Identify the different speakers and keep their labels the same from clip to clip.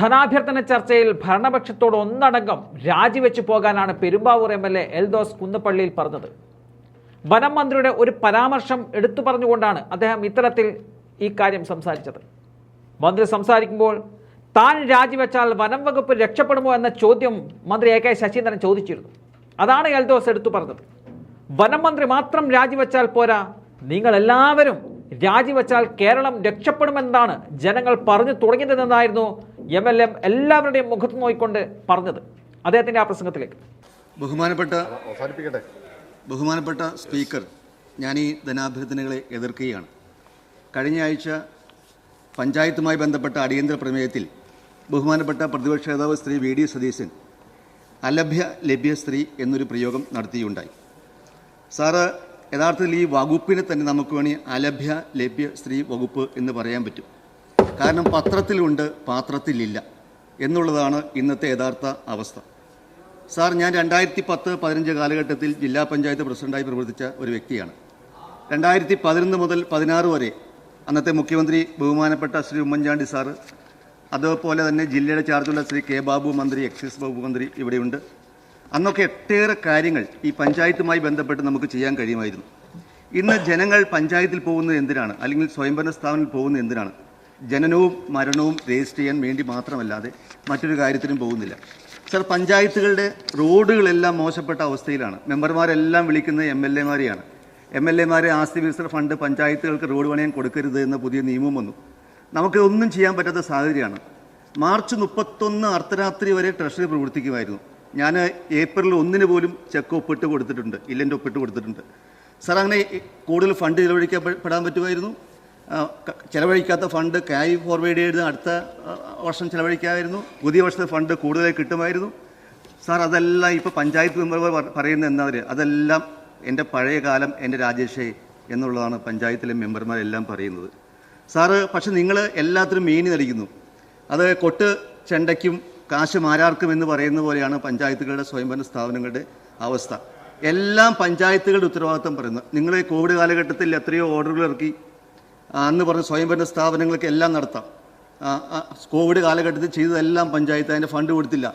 Speaker 1: ധനാഭ്യർത്ഥന ചർച്ചയിൽ ഭരണപക്ഷത്തോട് ഒന്നടങ്കം രാജിവെച്ചു പോകാനാണ് Perumbavoor M L A Eldhose കുന്നപ്പള്ളിയിൽ പറഞ്ഞത്. വനം മന്ത്രിയുടെ ഒരു പരാമർശം എടുത്തു പറഞ്ഞുകൊണ്ടാണ് അദ്ദേഹം ഇത്തരത്തിൽ ഈ കാര്യം സംസാരിച്ചത്. മന്ത്രി സംസാരിക്കുമ്പോൾ താൻ രാജിവെച്ചാൽ വനം വകുപ്പ് രക്ഷപ്പെടുമോ എന്ന ചോദ്യം മന്ത്രി എ കെ ശശീന്ദ്രൻ ചോദിച്ചിരുന്നു. അതാണ് എൽദോസ് എടുത്തു പറഞ്ഞത്. വനം മന്ത്രി മാത്രം രാജിവെച്ചാൽ പോരാ നിങ്ങൾ എല്ലാവരും രാജിവെച്ചാൽ കേരളം രക്ഷപ്പെടുമെന്നാണ് ജനങ്ങൾ പറഞ്ഞു തുടങ്ങിയതെന്നായിരുന്നു എം എൽ എം എല്ലാവരുടെയും മുഖത്ത് നോയിക്കൊണ്ട് പറഞ്ഞത് അദ്ദേഹത്തിന്റെ ആ പ്രസംഗത്തിലേക്ക്.
Speaker 2: ബഹുമാനപ്പെട്ട
Speaker 3: അവസാനിപ്പിക്കട്ടെ.
Speaker 2: ബഹുമാനപ്പെട്ട സ്പീക്കർ ഞാൻ ഈ ധനാഭ്യർത്ഥനകളെ എതിർക്കുകയാണ്. കഴിഞ്ഞ ആഴ്ച പഞ്ചായത്തുമായി ബന്ധപ്പെട്ട അടിയന്തര പ്രമേയത്തിൽ ബഹുമാനപ്പെട്ട പ്രതിപക്ഷ നേതാവ് ശ്രീ വി ഡി സതീശൻ അലഭ്യ ലഭ്യ സ്ത്രീ എന്നൊരു പ്രയോഗം നടത്തിയുണ്ടായി. സാറ് യഥാർത്ഥത്തിൽ ഈ വകുപ്പിനെ തന്നെ നമുക്ക് വേണമെങ്കിൽ അലഭ്യ ലഭ്യ സ്ത്രീ വകുപ്പ് എന്ന് പറയാൻ പറ്റും. കാരണം പത്രത്തിലുണ്ട് പാത്രത്തിലില്ല എന്നുള്ളതാണ് ഇന്നത്തെ യഥാർത്ഥ അവസ്ഥ. സാർ ഞാൻ രണ്ടായിരത്തി പത്ത് പതിനഞ്ച് കാലഘട്ടത്തിൽ ജില്ലാ പഞ്ചായത്ത് പ്രസിഡന്റായി പ്രവർത്തിച്ച ഒരു വ്യക്തിയാണ്. രണ്ടായിരത്തി പതിനൊന്ന് മുതൽ പതിനാറ് വരെ അന്നത്തെ മുഖ്യമന്ത്രി ബഹുമാനപ്പെട്ട ശ്രീ ഉമ്മൻചാണ്ടി സാർ അതുപോലെ തന്നെ ജില്ലയുടെ ചാർജുള്ള ശ്രീ കെ ബാബു മന്ത്രി എക്സൈസ് വകുപ്പ് മന്ത്രി ഇവിടെയുണ്ട്. അന്നൊക്കെ ഒട്ടേറെ കാര്യങ്ങൾ ഈ പഞ്ചായത്തുമായി ബന്ധപ്പെട്ട് നമുക്ക് ചെയ്യാൻ കഴിയുമായിരുന്നു. ഇന്ന് ജനങ്ങൾ പഞ്ചായത്തിൽ പോകുന്നത് എന്തിനാണ്? അല്ലെങ്കിൽ സ്വയംഭരണ സ്ഥാപനത്തിൽ പോകുന്നത് എന്തിനാണ്? ജനനവും മരണവും രജിസ്റ്റർ ചെയ്യാൻ വേണ്ടി മാത്രമല്ലാതെ മറ്റൊരു കാര്യത്തിനും പോകുന്നില്ല. സർ പഞ്ചായത്തുകളുടെ റോഡുകളെല്ലാം മോശപ്പെട്ട അവസ്ഥയിലാണ്. മെമ്പർമാരെല്ലാം വിളിക്കുന്നത് എം എൽ എമാരെയാണ്. എം എൽ എമാരെ ആസ്തി വികസന ഫണ്ട് പഞ്ചായത്തുകൾക്ക് റോഡ് പണിയാൻ കൊടുക്കരുത് എന്ന പുതിയ നിയമം വന്നു. നമുക്ക് ഒന്നും ചെയ്യാൻ പറ്റാത്ത സാഹചര്യമാണ്. മാർച്ച് മുപ്പത്തൊന്ന് അർദ്ധരാത്രി വരെ ട്രഷറി പ്രവർത്തിക്കുമായിരുന്നു. ഞാൻ ഏപ്രിൽ ഒന്നിന് പോലും ചെക്ക് ഒപ്പിട്ട് കൊടുത്തിട്ടുണ്ട്. ഇല്ലന്റെ ഒപ്പിട്ട് കൊടുത്തിട്ടുണ്ട്. സർ അങ്ങനെ കൂടുതൽ ഫണ്ട് ചിലവഴിക്കപ്പെടാൻ പറ്റുമായിരുന്നു? ചെലവഴിക്കാത്ത ഫണ്ട് ക്യാരി ഫോർവേഡ് ചെയ്ത് അടുത്ത വർഷം ചെലവഴിക്കാമായിരുന്നു പുതിയ വർഷത്തെ ഫണ്ട് കൂടുതലായി കിട്ടുമായിരുന്നു. സാർ അതെല്ലാം ഇപ്പോൾ പഞ്ചായത്ത് മെമ്പർ പറയുന്ന എന്നാൽ അതെല്ലാം എന്റെ പഴയ കാലം എന്റെ രാജേഷേ എന്നുള്ളതാണ് പഞ്ചായത്തിലെ മെമ്പർമാരെല്ലാം പറയുന്നത്. സാറ് പക്ഷെ നിങ്ങൾ എല്ലാത്തിനും മീനി നടിക്കുന്നു അത് കൊട്ട് ചെണ്ടയ്ക്കും കാശ് മാരാർക്കും എന്ന് പറയുന്ന പോലെയാണ് പഞ്ചായത്തുകളുടെ സ്വയംഭരണ സ്ഥാപനങ്ങളുടെ അവസ്ഥ. എല്ലാം പഞ്ചായത്തുകളുടെ ഉത്തരവാദിത്തം പറയുന്നത് നിങ്ങൾ കോവിഡ് കാലഘട്ടത്തിൽ എത്രയോ ഓർഡറുകൾ ഇറക്കി അന്ന് പറഞ്ഞ സ്വയംഭരണ സ്ഥാപനങ്ങൾക്ക് എല്ലാം നടത്താം. കോവിഡ് കാലഘട്ടത്തിൽ ചെയ്തതെല്ലാം പഞ്ചായത്ത് അതിന്റെ ഫണ്ട് കൊടുത്തില്ല.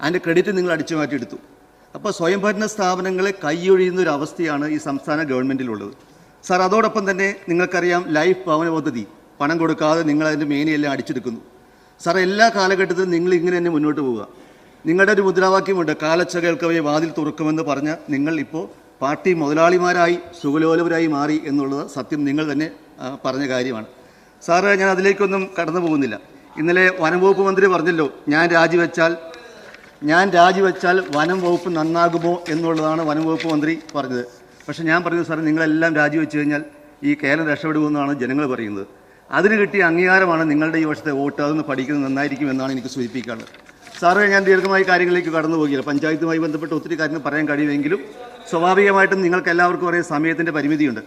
Speaker 2: അതിന്റെ ക്രെഡിറ്റ് നിങ്ങൾ അടിച്ചു മാറ്റിയെടുത്തു. അപ്പോൾ സ്വയംഭരണ സ്ഥാപനങ്ങളെ കൈയൊഴിയുന്ന ഒരു അവസ്ഥയാണ് ഈ സംസ്ഥാന ഗവൺമെന്റിലുള്ളത് സാർ അതോടൊപ്പം തന്നെ നിങ്ങൾക്കറിയാം ലൈഫ് ഭവന പദ്ധതി. പണം കൊടുക്കാതെ നിങ്ങൾ അതിന്റെ മേനിയെല്ലാം അടിച്ചെടുക്കുന്നു. സാർ എല്ലാ കാലഘട്ടത്തിലും നിങ്ങൾ ഇങ്ങനെ തന്നെ മുന്നോട്ട് പോവുക. നിങ്ങളുടെ ഒരു മുദ്രാവാക്യമുണ്ട് കാലച്ച കേൾക്കവയെ വാതിൽ തുറക്കുമെന്ന് പറഞ്ഞ നിങ്ങൾ ഇപ്പോൾ പാർട്ടി മുതലാളിമാരായി സുഖലോലവരായി മാറി എന്നുള്ളത് സത്യം. നിങ്ങൾ തന്നെ പറഞ്ഞ കാര്യമാണ്. സാറ് ഞാൻ അതിലേക്കൊന്നും കടന്നു പോകുന്നില്ല. ഇന്നലെ വനം വകുപ്പ് മന്ത്രി പറഞ്ഞല്ലോ ഞാൻ രാജിവെച്ചാൽ ഞാൻ രാജിവെച്ചാൽ വനം വകുപ്പ് നന്നാകുമോ എന്നുള്ളതാണ് വനം വകുപ്പ് മന്ത്രി പറഞ്ഞത്. പക്ഷേ ഞാൻ പറഞ്ഞു സാറേ നിങ്ങളെല്ലാം രാജിവെച്ച് കഴിഞ്ഞാൽ ഈ കേരളം രക്ഷപ്പെടുമെന്നാണ് ജനങ്ങൾ പറയുന്നത്. അതിന് കിട്ടിയ അംഗീകാരമാണ് നിങ്ങളുടെ ഈ വർഷത്തെ വോട്ട്. അതൊന്ന് പഠിക്കുന്നത് നന്നായിരിക്കും എന്നാണ് എനിക്ക് സൂചിപ്പിക്കാനുള്ളത്. സാറേ ഞാൻ ദീർഘമായ കാര്യങ്ങളിലേക്ക് കടന്നു പോകില്ല പഞ്ചായത്തുമായി ബന്ധപ്പെട്ട് ഒത്തിരി കാര്യങ്ങൾ പറയാൻ കഴിയുമെങ്കിലും സ്വാഭാവികമായിട്ടും നിങ്ങൾക്ക് എല്ലാവർക്കും അറിയാം സമയത്തിന്റെ പരിമിതിയുണ്ട്.